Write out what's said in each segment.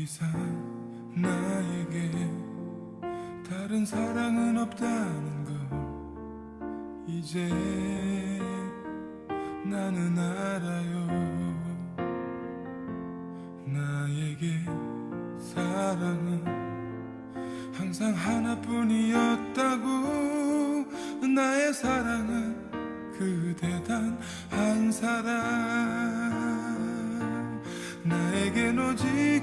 이상 나에게 다른 사랑은 없다는 걸 이제 나는 알아요. 나에게 사랑은 항상 하나뿐이었다고. 나의 사랑은 그대 단 한 사람. 나에겐 오직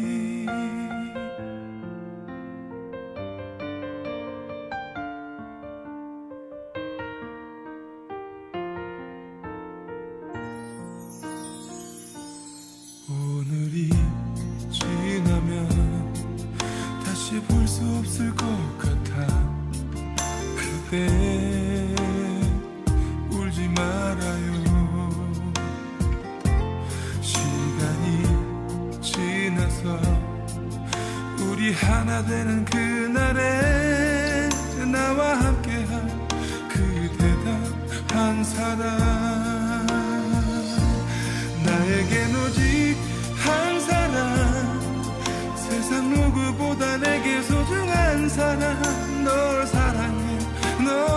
우리 하나 되는 그날에 나와 함께한 그대다 한 사람 나에겐 오직 한 사람 세상 누구보다 내게 소중한 사람 널 사랑해. 널